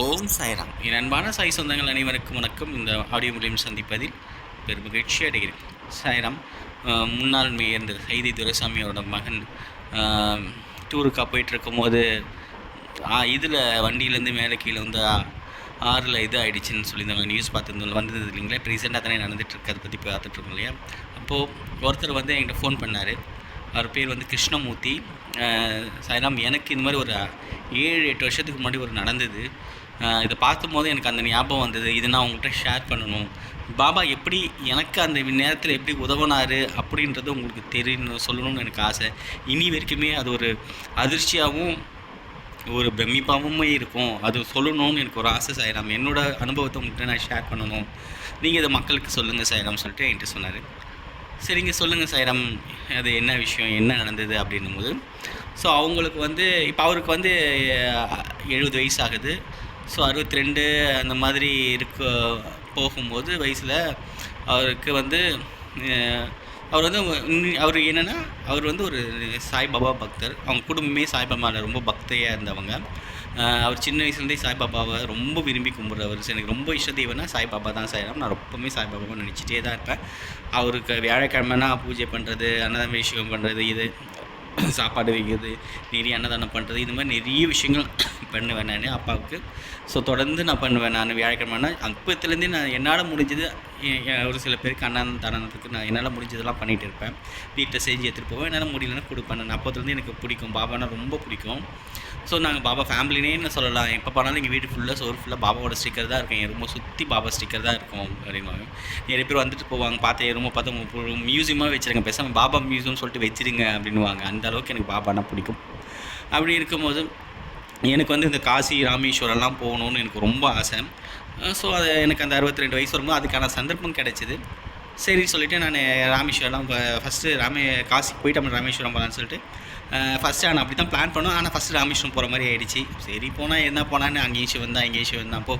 ஓம் சாய்ராம். என் அன்பான சாய் சொந்தங்கள் அனைவருக்கும் வணக்கம். இந்த ஆடியோ மூலியம் சந்திப்பதில் பெரும் மகிழ்ச்சி அடைகிறேன். சாய்ராம் முன்னாள் மேயர் இந்த துரைசாமியோட மகன் டூருக்காக போயிட்டுருக்கும் போது இதில் வண்டியிலேருந்து மேலே கீழே வந்து ஆறில் இது ஆகிடுச்சின்னு சொல்லியிருந்தாங்க. நியூஸ் பார்த்துருந்தோம். வந்தது இல்லைங்களா? இப்போ ரீசெண்டாக தானே நடந்துகிட்ருக்கு அதை பற்றி பார்த்துட்ருக்கோம் இல்லையா? அப்போது ஒருத்தர் வந்து என்கிட்ட ஃபோன் பண்ணார். அவர் பேர் வந்து கிருஷ்ணமூர்த்தி. சாய்ராம் எனக்கு இந்த மாதிரி ஒரு ஏழு எட்டு வருஷத்துக்கு முன்னாடி ஒரு நடந்தது. இதை பார்க்கும்போது எனக்கு அந்த ஞாபகம் வந்தது. இது நான் உங்கள்கிட்ட ஷேர் பண்ணணும். பாபா எப்படி எனக்கு அந்த நேரத்தில் எப்படி உதவினார் அப்படின்றது உங்களுக்கு தெரியணும் சொல்லணும்னு எனக்கு ஆசை. இனி வரைக்குமே அது ஒரு அதிர்ச்சியாகவும் ஒரு பிரமிப்பாகவும் இருக்கும். அது சொல்லணும்னு எனக்கு ஒரு ஆசை சாயிராம். என்னோட அனுபவத்தை உங்கள்கிட்ட நான் ஷேர் பண்ணணும். நீங்கள் இதை மக்களுக்கு சொல்லுங்கள் சாயிராம் சொல்லிட்டு என்கிட்ட சொன்னார். சரிங்க சொல்லுங்கள் சாயிராம். அது என்ன விஷயம் என்ன நடந்தது அப்படின்னும் போது ஸோ அவங்களுக்கு வந்து இப்போ அவருக்கு வந்து எழுபது வயசு ஆகுது. ஸோ அறுபத்தி ரெண்டு அந்த மாதிரி இருக்க போகும்போது வயசில் அவருக்கு வந்து அவர் வந்து அவர் என்னென்னா அவர் வந்து ஒரு சாய்பாபா பக்தர். அவங்க குடும்பமே சாய்பாபாவில் ரொம்ப பக்தையாக இருந்தவங்க. அவர் சின்ன வயசுலேருந்தே சாய்பாபாவை ரொம்ப விரும்பி கும்பிட்றவர். எனக்கு ரொம்ப இஷ்ட தெய்வம்னா சாய்பாபா தான் சாயிரம். நான் ரொம்பவுமே சாய்பாபாவை நினச்சிட்டே தான் இருப்பேன். அவருக்கு வியாழக்கிழமைனா பூஜை பண்ணுறது அன்னதாபிஷேகம் பண்ணுறது இது சாப்பாடு வைக்கிறது நிறைய அன்னதானம் பண்ணுறது இந்த மாதிரி நிறைய விஷயங்கள் பண்ணுவேன் நான் அப்பாவுக்கு. ஸோ தொடர்ந்து நான் பண்ணுவேன். நான் வியாழக்கிழமைனா அப்பத்துலேருந்தே நான் என்னால் முடிஞ்சது ஒரு சில பேருக்கு அண்ணன் அன்னதானத்துக்கு நான் என்னால் முடிஞ்சதெல்லாம் பண்ணிகிட்டு இருப்பேன். வீட்டில் செஞ்சு எடுத்துகிட்டு போவேன். என்னால் முடியலன்னா கொடுப்பேன். நான் அப்போத்துலேருந்து எனக்கு பிடிக்கும். பாபானா ரொம்ப பிடிக்கும். ஸோ நாங்கள் பாபா ஃபேமிலினே சொல்லலாம். எப்போ போனாலும் எங்கள் வீடு ஃபுல்லாக சோறு ஃபுல்லாக பாபாவோட ஸ்டிக்கர் தான் இருக்கும். என் ரொம்ப சுற்றி பாபா ஸ்டிக்கர் தான் இருக்கும். அப்படின்வாங்க நிறைய பேர் வந்துட்டு போவாங்க. பார்த்து என் ரொம்ப பார்த்து மியூசியமாக வச்சுருங்க. பேசாமல் பாபா மியூசியம் சொல்லிட்டு வச்சிருங்க அப்படின்னுவாங்க. அந்த அளவுக்கு எனக்கு பாபானா பிடிக்கும். அப்படி இருக்கும்போது எனக்கு வந்து இந்த காசி ராமேஸ்வரம்லாம் போகணுன்னு எனக்கு ரொம்ப ஆசை. ஸோ அது எனக்கு அந்த அறுபத்தி ரெண்டு வயசு வரும்போது அதுக்கான சந்தர்ப்பம் கிடைச்சிது. சரி சொல்லிவிட்டு நான் ராமேஸ்வரம் ஃபஸ்ட்டு ராமே காசிக்கு போயிட்டு அப்புறம் ராமேஸ்வரம் போகலான்னு சொல்லிட்டு ஃபஸ்ட்டு நான் அப்படி தான் பிளான் பண்ணோம். ஆனால் ஃபஸ்ட்டு ராமேஸ்வரம் போகிற மாதிரி ஆகிடுச்சு சரி போனால் என்ன போனான்னு அங்கேயும் சிவன் தான் இங்கேயும் சிவன் தான் போ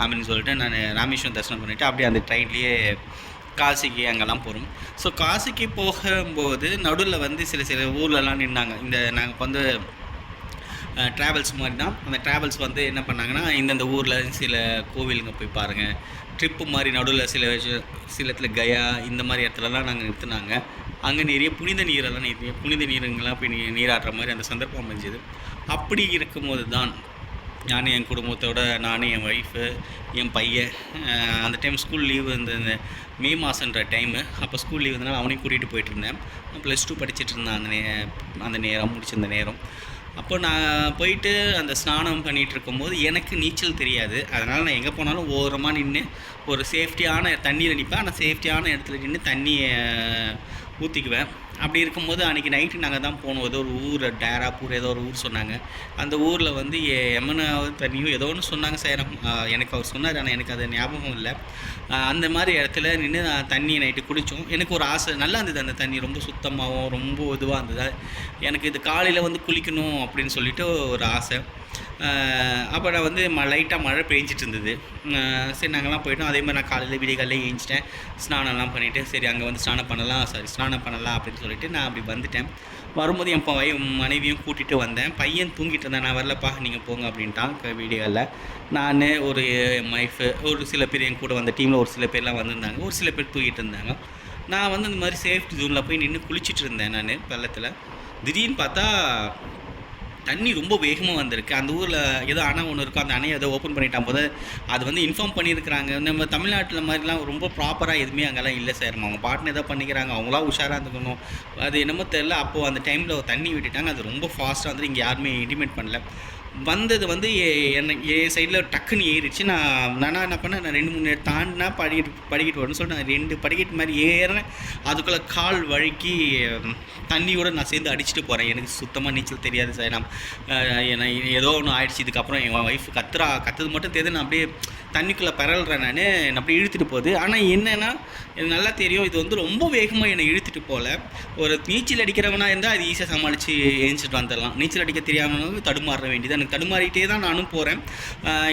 அப்படின்னு சொல்லிட்டு நான் ராமேஸ்வரம் தரிசனம் பண்ணிவிட்டு அப்படியே அந்த ட்ரெயின்லேயே காசிக்கு அங்கெல்லாம் போகிறோம் ஸோ காசிக்கு போகும்போது நடுவில் வந்து சில சில ஊர்லலாம் நின்னாங்க. இந்த நாங்கள் வந்து ட்ராவல்ஸ் மாதிரி தான் அந்த ட்ராவல்ஸ் வந்து என்ன பண்ணாங்கன்னா இந்தந்த ஊரில் சில கோவிலுங்க போய் பாருங்கள் ட்ரிப்பு மாதிரி நடுவில் சில சில இடத்துல கயா இந்த மாதிரி இடத்துலலாம் நாங்கள் நிறுத்துனாங்க. அங்கே நிறைய புனித நீரெல்லாம் நிறைய புனித நீருங்கெல்லாம் போய் நீ- நீராடுற மாதிரி அந்த சந்தர்ப்பம் அமைஞ்சது. அப்படி இருக்கும்போது தான் நான் என் குடும்பத்தோட நானும் என் ஒய்ஃபு என் பையன் அந்த டைம் ஸ்கூல் லீவு இந்த இந்த மே மாதன்ற டைமு அப்போ ஸ்கூல் லீவ் இருந்தனால அவனையும் கூட்டிகிட்டு போயிட்டு இருந்தேன். ப்ளஸ் டூ படிச்சுட்டு இருந்தேன் அந்த நே அந்த நேரம் முடிச்சிருந்த நேரம். அப்போ நான் போயிட்டு அந்த ஸ்நானம் பண்ணிகிட்டு இருக்கும்போது எனக்கு நீச்சல் தெரியாது. அதனால் நான் எங்கே போனாலும் ஓரமாக நின்று ஒரு சேஃப்டியான தண்ணியில் நிற்பேன். ஆனால் சேஃப்டியான இடத்துல நின்று தண்ணியை ஊற்றிக்குவேன் அப்படி இருக்கும்போது அன்றைக்கி நைட்டு நாங்கள் தான் போனோம். ஏதோ ஒரு ஊர் டேராப்பூர் ஏதோ ஒரு ஊர் சொன்னாங்க. அந்த ஊரில் வந்து எ- எமனாவது தண்ணியும் ஏதோ ஒன்று சொன்னாங்க சேரம் எனக்கு அவர் சொன்னார் ஆனால் எனக்கு அது ஞாபகம் இல்லை. அந்த மாதிரி இடத்துல நின்று நான் தண்ணி நைட்டு குடித்தோம் எனக்கு ஒரு ஆசை நல்லா இருந்தது அந்த தண்ணி. ரொம்ப சுத்தமாகவும் ரொம்ப இதுவாக இருந்தது. எனக்கு இது காலையில் வந்து குளிக்கணும் அப்படின்னு சொல்லிட்டு ஒரு ஆசை. அப்புறம் வந்து ம லைட்டாக மழை பெஞ்சிட்டு இருந்தது சரி நாங்கள்லாம் போயிட்டோம். அதே மாதிரி நான் காலையில் விடிய காலையில் ஏஞ்சிட்டேன். ஸ்நானம்லாம் பண்ணிவிட்டு சரி அங்கே வந்து ஸ்நானம் பண்ணலாம். சாரி ஸ்நானம் பண்ணலாம் அப்படின்னு சொல்லிட்டு நான் அப்படி வந்துட்டேன். வரும்போது என் பை மனைவியும் கூட்டிகிட்டு வந்தேன். பையன் தூங்கிட்டு இருந்தேன். நான் வரலப்பா நீங்கள் போங்க அப்படின்ட்டான். வீடியோவில் நான் ஒரு ஒய்ஃபு ஒரு சில பேர் என் கூட வந்த டீமில் ஒரு சில பேர்லாம் வந்திருந்தாங்க. ஒரு சில பேர் தூங்கிட்டு இருந்தாங்க. நான் வந்து இந்த மாதிரி சேஃப்டி ஜோனில் போய் நின்று குளிச்சிட்டு இருந்தேன் நான் வெள்ளத்தில். திடீர்னு பார்த்தா தண்ணி ரொம்ப வேகமாக வந்திருக்கு. அந்த ஊரில் ஏதோ அணை ஒன்று இருக்கோ அந்த அணையை ஏதோ ஓப்பன் பண்ணிட்டான் போது அது வந்து இன்ஃபார்ம் பண்ணியிருக்கிறாங்க. நம்ம தமிழ்நாட்டில் மாதிரிலாம் ரொம்ப ப்ராப்பராக எதுவுமே அங்கெல்லாம் இல்லை சார் அவங்க பாட்டுன்னு ஏதோ பண்ணிக்கிறாங்க. அவங்களாம் உஷாராக இருந்துக்கணும். அது என்னமோ தெரில அப்போது அந்த டைமில் தண்ணி விட்டுட்டாங்க. அது ரொம்ப ஃபாஸ்ட்டாக வந்து இங்கே யாருமே இன்டிமேட் பண்ணல. வந்தது வந்து எ- என்ன என் சைடில் டக்குன்னு ஏறிடுச்சு. நான் நான் என்ன பண்ணேன்? நான் ரெண்டு மூணு தாண்டினா படிக்கட்டு படிக்கட்டு வரும்னு சொல்லிட்டு நான் ரெண்டு படிக்கட்டு மாதிரி ஏறினேன். அதுக்குள்ளே கால் வழுக்கி தண்ணியோடு தண்ணியோட நான் சேர்ந்து அடிச்சுட்டு போகிறேன் எனக்கு சுத்தமாக நீச்சல் தெரியாது சார். நான் ஏதோ ஒன்று ஆயிடுச்சு. இதுக்கப்புறம் என் ஒய்ஃப் கத்துறா கத்துறது மட்டும் தெரியுது. நான் அப்படியே தண்ணிக்குள்ளே பரல்றேன் நான். என்னை அப்படியே இழுத்துட்டு போகுது. ஆனால் என்னென்னா எனக்கு நல்லா தெரியும் இது வந்து ரொம்ப வேகமாக என்னை இழுத்துட்டு போகல. ஒரு நீச்சல் அடிக்கிறவனா இருந்தால் அது ஈஸியாக சமாளித்து எழுந்துட்டு வந்துடலாம். நீச்சல் அடிக்க தெரியாமல் தடுமாற வேண்டியது. எனக்கு தடுமாறிட்டே தான் நானும் போகிறேன்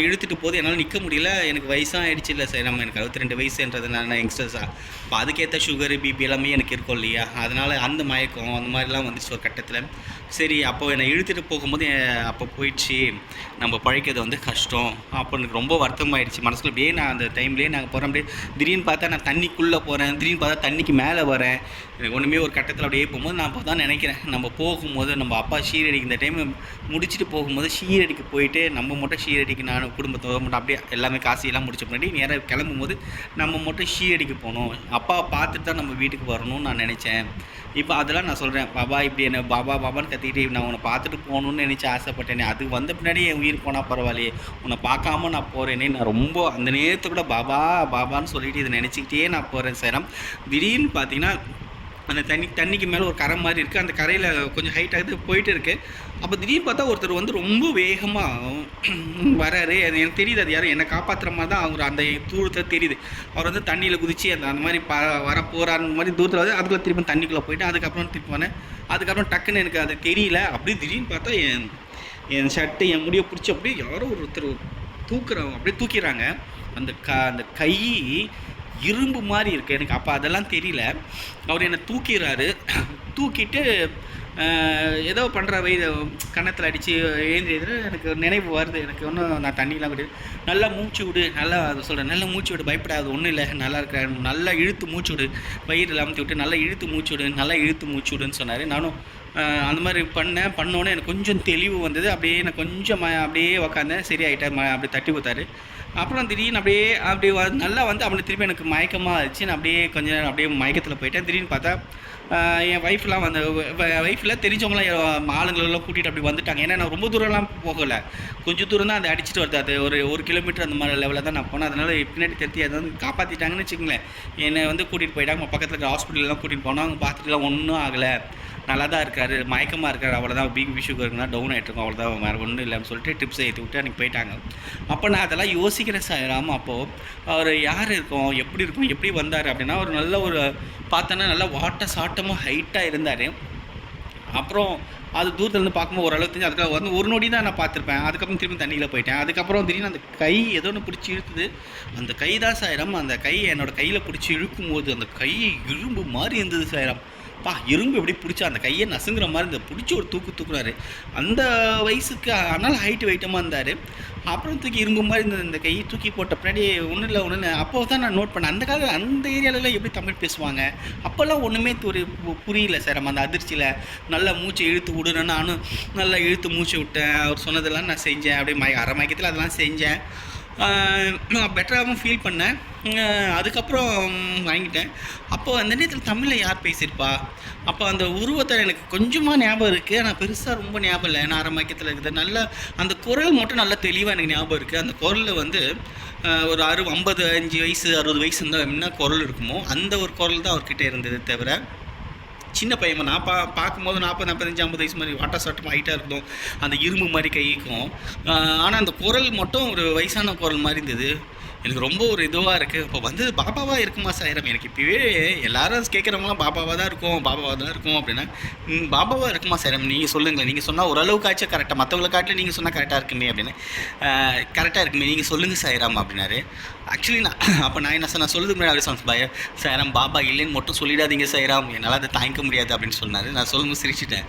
இழுத்துட்டு போது என்னால் நிற்க முடியல. எனக்கு வயசாக ஆயிடுச்சு இல்லை சார் நம்ம எனக்கு அறுபத்தி ரெண்டு வயசுன்றதுனால நான் யங்ஸ்டர்ஸாக இப்போ அதுக்கேற்ற சுகரு பிபி எல்லாமே எனக்கு இருக்கும் இல்லையா? அதனால் அந்த மயக்கம் அந்த மாதிரிலாம் வந்துச்சு ஒரு கட்டத்தில். சரி அப்போ என்னை இழுத்துட்டு போகும்போது அப்போ போயிடுச்சு. நம்ம பழைக்கிறது வந்து கஷ்டம். அப்போ எனக்கு ரொம்ப வருத்தமாயிடுச்சு. மனசுக்குள்ள அப்படியே நான் அந்த டைம்லேயே நாங்கள் போகிறோம் அப்படியே திடீர்னு பார்த்தா நான் தண்ணிக்குள்ளே போகிறேன் திடீர்னு பார்த்தா தண்ணிக்கு மேலே வரேன். எனக்கு ஒன்றுமே ஒரு கட்டத்தில் அப்படியே போகும்போது நான் அப்போ தான் நினைக்கிறேன். நம்ம போகும்போது நம்ம அப்பா ஷீரடிக்கு இந்த டைம் முடிச்சுட்டு போகும்போது ஷீரடிக்கு போயிட்டு நம்ம மட்டும் ஷீரடிக்கு நான் குடும்பத்தோட மட்டும் அப்படியே எல்லாமே காசையெல்லாம் முடிச்ச முன்னாடி நேராக கிளம்பும்போது நம்ம மட்டும் ஷீரடிக்கு போகணும். அப்பா பார்த்துட்டு தான் நம்ம வீட்டுக்கு வரணும்னு நான் நினச்சேன். இப்போ அதெல்லாம் நான் சொல்கிறேன் பாபா இப்படி என்ன பாபா பாபான்னு கத்திக்கிட்டு நான் உன்னை பார்த்துட்டு போகணும்னு நினச்சி ஆசைப்பட்டேனே. அது வந்த பின்னாடி என் உயிர் போனால் பரவாயில்லையே. உன்னை பார்க்காம நான் போகிறேனே நான் ரொம்ப ரொம்ப அந்த நேரத்தை கூட பாபா பாபான்னு சொல்லிட்டு இதை நினச்சிக்கிட்டே நான் போகிறேன் சேரம். திடீர்னு பார்த்தீங்கன்னா அந்த தண்ணி தண்ணிக்கு மேலே ஒரு கரை மாதிரி இருக்குது அந்த கரையில் கொஞ்சம் ஹைட் ஆகுது போயிட்டு இருக்கு. அப்போ திடீர்னு பார்த்தா ஒருத்தர் வந்து ரொம்ப வேகமாக வராரு. அது எனக்கு தெரியுது அது யாரும் என்னை காப்பாற்றுற மாதிரி தான் அவர் அந்த தூரத்தில் தெரியுது. அவர் வந்து தண்ணியில் குதிச்சு அந்த அந்த மாதிரி ப வர போகிறான்னு மாதிரி தூரத்தில் வந்து அதுக்குள்ளே திரும்ப தண்ணிக்குள்ளே போயிட்டு அதுக்கப்புறம் திருப்பி போனேன். அதுக்கப்புறம் டக்குன்னு எனக்கு அது தெரியல. அப்படியே திடீர்னு பார்த்தா என் என் ஷர்ட்டு என் முடியை பிடிச்சி அப்படியே யாரோ ஒருத்தர் தூக்குறவங்க அப்படியே தூக்கிறாங்க அந்த க அந்த கை இரும்பு மாதிரி இருக்குது எனக்கு அப்போ அதெல்லாம் தெரியல. அவர் என்னை தூக்கிறாரு தூக்கிட்டு ஏதோ பண்ணுற வயது கன்னத்தில் அடித்து ஏந்திரி எனக்கு நினைவு வருது. எனக்கு ஒன்றும் நான் தண்ணியெலாம் கிடையாது நல்லா மூச்சு விடு. நல்லா அதை சொல்கிறேன் நல்லா மூச்சு விடு பயப்படாது ஒன்றும் இல்லை. நல்லா இருக்கிறேன் நல்லா இழுத்து மூச்சு விடு. வயிறு அமுத்தி விட்டு நல்லா இழுத்து மூச்சு விடு. நல்லா இழுத்து மூச்சு விடுன்னு சொன்னார். நானும் அந்த மாதிரி பண்ணேன். பண்ணோன்னே எனக்கு கொஞ்சம் தெளிவு வந்தது. அப்படியே நான் கொஞ்சம் ம- அப்படியே உக்காந்தேன். சரியாயிட்டேன். ம அப்படியே தட்டி கொடுத்தாரு. அப்புறம் திடீர்னு அப்படியே அப்படியே வ நல்லா வந்து அப்படி திருப்பி எனக்கு மயக்கமாக ஆச்சு நான் அப்படியே கொஞ்ச நேரம் அப்படியே மயக்கத்தில் போயிட்டேன். திடீர்னு பார்த்தா என் ஒய்ஃப்லாம் வந்து ஒய்ஃபில் தெரிஞ்சவங்களாம் ஆளுங்களெல்லாம் கூட்டிகிட்டு அப்படி வந்துட்டாங்க. ஏன்னா நான் ரொம்ப தூரம்லாம் போகலை. கொஞ்சம் தூரம் தான் அதை அடிச்சுட்டு வருது. அது ஒரு ஒரு கிலோமீட்டர் அந்த மாதிரி லெவலில் தான் நான் போனேன். அதனால் பின்னாடி தெரிஞ்சு அதை வந்து காப்பாற்றிட்டாங்கன்னு வச்சுக்கங்களேன். என்னை வந்து கூட்டிகிட்டு போயிட்டாங்க. பக்கத்தில் இருக்கிற ஹாஸ்பிட்டல்லாம் கூட்டிகிட்டு போனோம் அவங்க பார்த்துட்டுலாம் ஒன்றும் ஆகலை. நல்லா தான் இருக்காரு மயக்கமாக இருக்காரு. அவ்வளோதான் பிபி சுகருக்குனா டவுன் ஆகிட்டு இருக்கும் அவ்வளோதான் வேறு ஒன்றும் இல்லைன்னு சொல்லிட்டு டிப்ஸ் ஏற்றி விட்டு அன்றைக்கி போயிட்டாங்க. அப்போ நான் அதெல்லாம் யோசிக்கிறேன் சார் அப்போது அவர் யார் இருக்கும்? எப்படி இருக்கும்? எப்படி வந்தார்? அப்படின்னா ஒரு நல்ல ஒரு பார்த்தோன்னா நல்லா வாட்ட சாட்டமாக ஹைட்டாக இருந்தார். அப்புறம் அது தூரத்துலேருந்து பார்க்கும்போது ஓரளவு தெரிஞ்சு அதுக்காக வந்து ஒரு நொடி தான் நான் பார்த்துருப்பேன். அதுக்கப்புறம் திரும்பி தண்ணியில் போயிட்டேன். அதுக்கப்புறம் திடீர்னு அந்த கை ஏதோ ஒன்று பிடிச்சி இழுத்துது. அந்த கை தான் சாயிரம் அந்த கை என்னோடய கையில் பிடிச்சி இழுக்கும் போது அந்த கை இரும்பு மாதிரி இருந்தது சாயிரம் பா இரும்பு எப்படி பிடிச்சா அந்த கையை நசுங்குற மாதிரி இந்த பிடிச்சி ஒரு தூக்கு தூக்குறாரு. அந்த வயசுக்கு ஆனால் ஹைட்டு வெயிட்டமாக இருந்தார். அப்புறம் தூக்கி இரும்பு மாதிரி இருந்தது இந்த கை தூக்கி போட்ட பின்னாடி ஒன்றும் இல்லை ஒன்றும் இல்லை. அப்போ தான் நான் நோட் பண்ணேன். அந்த காலத்தில் அந்த ஏரியாவிலலாம் எப்படி தமிழ் பேசுவாங்க? அப்போல்லாம் ஒன்றுமே ஒரு பு- புரியல சார். நம்ம அந்த அதிர்ச்சியில் நல்லா மூச்சை இழுத்து விடுன்னு நானும் நல்லா இழுத்து மூச்சு விட்டேன். அவர் சொன்னதெல்லாம் நான் செஞ்சேன். அப்படியே மய அரை மயக்கத்தில் அதெல்லாம் செஞ்சேன். நான் பெட்டராகவும் ஃபீல் பண்ணேன். அதுக்கப்புறம் வாங்கிட்டேன். அப்போ அந்த நேரத்தில் தமிழில் யார் பேசியிருப்பா? அப்போ அந்த உருவத்தை எனக்கு கொஞ்சமாக ஞாபகம் இருக்குது ஆனால் பெருசாக ரொம்ப ஞாபகம் இல்லை. நான் ஆரம்பிக்கத்தில் இருக்குது. நல்லா அந்த குரல் மட்டும் நல்லா தெளிவாக எனக்கு ஞாபகம் இருக்குது அந்த குரலில் வந்து ஒரு அறு ஐம்பது அஞ்சு வயசு அறுபது வயசு இருந்தால் என்ன குரல் இருக்குமோ அந்த ஒரு குரல் தான் அவர்கிட்ட இருந்தது தவிர சின்ன பையன் நான் பா பார்க்கும்போது நாற்பது நாற்பத்தஞ்சு ஐம்பது வயசு மாதிரி வாட்டா சாட்டம் ஹைட்டாக இருக்கும் அந்த இரும்பு மாதிரி கைக்கும். ஆனால் அந்த குரல் மட்டும் ஒரு வயசான குரல் மாதிரி இருந்தது. எனக்கு ரொம்ப ஒரு இதுவாக இருக்குது இப்போ வந்து பாபாவாக இருக்குமா சாயிரம்? எனக்கு இப்போவே எல்லாரும் கேட்குறவங்களாம் பாபாவாக தான் இருக்கும் பாபாவாக தான் இருக்கும் அப்படின்னா பாபாவாக இருக்குமா சாயிரம்? நீங்கள் சொல்லுங்கள் நீங்கள் சொன்னால் ஓரளவுக்காச்சும் கரெக்டாக மற்றவங்களை காட்டில் நீங்கள் சொன்னால் கரெக்டாக இருக்குமே அப்படின்னு. கரெக்டாக இருக்குமே. நீங்கள் சொல்லுங்கள் சாயிராம் அப்படின்னாரு. ஆக்சுவலி நான் அப்போ நான் என்ன நான் சொல்லுறதுக்கு முன்னாடி அப்படி சொன்னேன் பய சாயிராம் பாபா இல்லைன்னு மட்டும் சொல்லிடாதீங்க சாயிராம். என்னால் அதை தாங்கிக்க முடியாது அப்படின்னு சொன்னார். நான் சொல்லும்போது சிரிச்சிட்டேன்.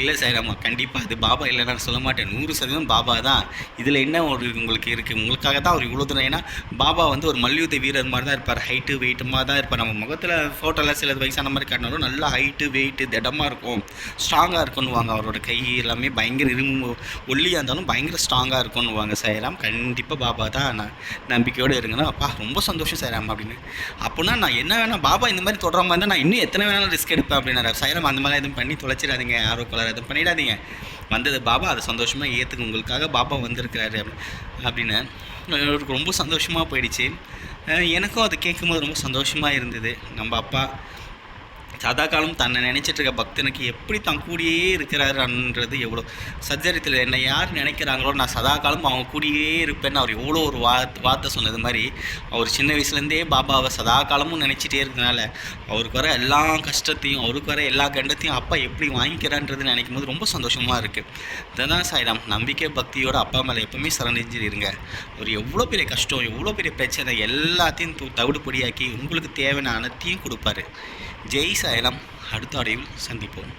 இல்லை சாயிராம் கண்டிப்பாக அது பாபா இல்லை நான் சொல்ல மாட்டேன். நூறு சதவீதம் பாபா தான். இதில் என்ன ஒரு உங்களுக்கு இருக்குது உங்களுக்காக தான் அவர் இவ்வளோ தூரம் ஏன்னா பாபா வந்து ஒரு மல்யுத்த வீரர் மாதிரி தான் இருப்பார். ஹைட்டு வெயிட்டு மாதிரி தான் இருப்பார். நம்ம முகத்தில் ஃபோட்டோவில் சில வயசான மாதிரி காட்டினாலும் நல்லா ஹைட்டு வெயிட்டு திடமாக இருக்கும். ஸ்ட்ராங்காக இருக்கும்னுவாங்க. அவரோட கை எல்லாமே பயங்கர இரும்பு ஒல்லியாக இருந்தாலும் பயங்கர ஸ்ட்ராங்காக இருக்கும்னுவாங்க. சைராம் கண்டிப்பாக பாபா தான் நான் நம்பிக்கையோடு இருங்கன்னா அப்பா ரொம்ப சந்தோஷம் சைராம் அப்படின்னு. அப்போனா நான் என்ன வேணால் பாபா இந்த மாதிரி தொடர மாதிரி தான் நான் இன்னும் எத்தனை வேணாலும் ரிஸ்க் எடுப்பேன் அப்படின்னாரு. சைராம் அந்த மாதிரி எதுவும் பண்ணி தொலைச்சிடாதீங்க. ஆர்வ கொலர் எதுவும் பண்ணிடாதீங்க. வந்தது. பாபா அதை சந்தோஷமாக ஏற்றுக்கு உங்களுக்காக பாபா வந்திருக்கிறாரு அப்படி- அப்படின்னு. அவருக்கு ரொம்ப சந்தோஷமாக போயிடுச்சு. எனக்கும் அதை கேட்கும்போது ரொம்ப சந்தோஷமாக இருந்தது. நம்ம அப்பா சதா காலம் தன்னை நினைச்சிட்டு இருக்க பக்தனுக்கு எப்படி தான் கூடியே இருக்கிறாருன்றது எவ்வளோ சச்சரித்தில் என்னை யார் நினைக்கிறாங்களோ நான் சதா காலம் அவங்க கூடியே இருப்பேன்னு அவர் எவ்வளோ ஒரு வார்த்தை வார்த்தை சொன்னது மாதிரி அவர் சின்ன வயசுலேருந்தே பாபாவை சதா காலமும் நினச்சிட்டே இருக்கனால அவருக்கு வர எல்லா கஷ்டத்தையும் அவருக்கு வர எல்லா கண்டத்தையும் அப்பா எப்படி வாங்கிக்கிறான்றது நினைக்கும் போது ரொம்ப சந்தோஷமாக இருக்குது இதுதான் சாய்ராம் நம்பிக்கை பக்தியோட அப்பா மேலே எப்பவுமே சரணிஞ்சிருங்க அவர் எவ்வளோ பெரிய கஷ்டம் எவ்வளோ பெரிய பிரச்சனை எல்லாத்தையும் தவிடு தவிடுபடியாக்கி உங்களுக்கு தேவையான அனைத்தையும் கொடுப்பாரு. ஜெய் சாய்ராம் அடுத்த அடைவில் சந்திப்போம்.